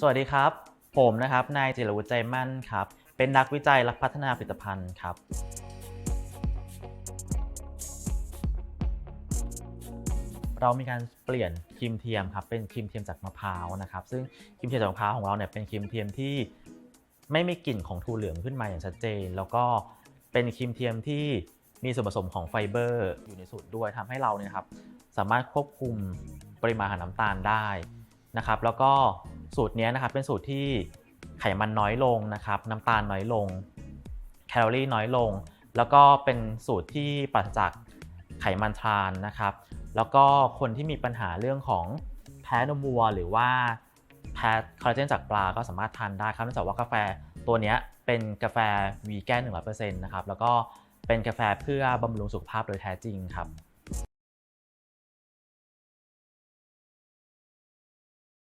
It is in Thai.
สวัสดีครับ ผมนะครับ นายจิรวุฒิใจมั่นครับ เป็นนักวิจัยและพัฒนาผลิตภัณฑ์ครับ เรามีการเปลี่ยนครีมเทียมครับ เป็นครีมเทียมจากมะพร้าวนะครับ ซึ่งครีมเทียมจากมะพร้าวของเราเนี่ยเป็นครีมเทียมที่ไม่มีกลิ่นของถั่วเหลืองขึ้นมาอย่างชัดเจน แล้วก็เป็นครีมเทียมที่มีส่วนผสมของไฟเบอร์อยู่ในสูตรด้วยทำให้เราเนี่ยครับสามารถควบคุมปริมาณอาหารน้ำตาลได้นะครับ แล้วก็ สูตรนี้นะครับเป็นสูตรที่ไขมันน้อยลงนะครับน้ำตาลน้อยลง แคลอรี่น้อยลง แล้วก็เป็นสูตรที่ปราศจากไขมันทรานนะครับ แล้วก็คนที่มีปัญหาเรื่องของแพ้นมวัว หรือว่าแพ้คอลลาเจนจากปลาก็สามารถทานได้ครับเนื่องจากว่ากาแฟตัวนี้เป็นกาแฟวีแกน100%นะครับแล้วก็เป็นกาแฟเพื่อบำรุงสุขภาพโดยแท้จริงครับ